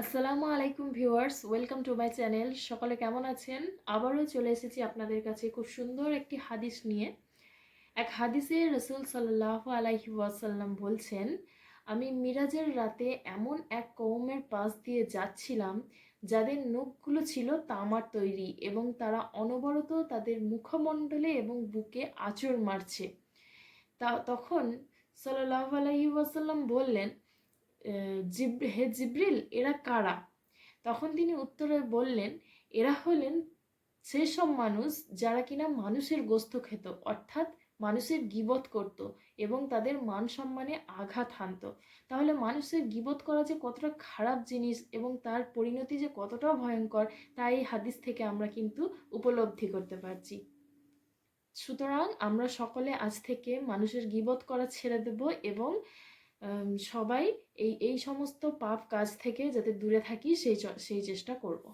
আসসালামু আলাইকুম viewers, welcome to my channel. সকলে কেমন আছেন? আবারও চলে এসেছি আপনাদের কাছে খুব সুন্দর একটি হাদিস নিয়ে। এক হাদিসে রসুল সাল্লাহ আলাইহি ওয়াসাল্লাম বলছেন, আমি মিরাজের রাতে এমন এক কৌমের পাশ দিয়ে যাচ্ছিলাম, যাদের নখগুলো ছিল তামার তৈরি এবং তারা অনবরত তাদের মুখমণ্ডলে এবং বুকে আঁচড় মারছে। তা তখন সাল্লাহ আলাইহি ওয়াসাল্লাম বললেন জিব, হে জিব্রিল, এরা কারা? তখন তিনি উত্তরে বললেন, এরা হলেন সেসব মানুষ যারা কিনা মানুষের গোস্ত খেত, অর্থাৎ মানুষের গিবত করত এবং তাদের মান সম্মানে আঘাত হানত। তাহলে মানুষের গিবত করা যে কতটা খারাপ জিনিস এবং তার পরিণতি যে কতটা ভয়ঙ্কর, তা এই হাদিস থেকে আমরা কিন্তু উপলব্ধি করতে পারছি। সুতরাং আমরা সকলে আজ থেকে মানুষের গিবত করা ছেড়ে দেব এবং সবাই এই এই সমস্ত পাপ কাজ থেকে যাতে দূরে থাকি সেই সেই চেষ্টা করব।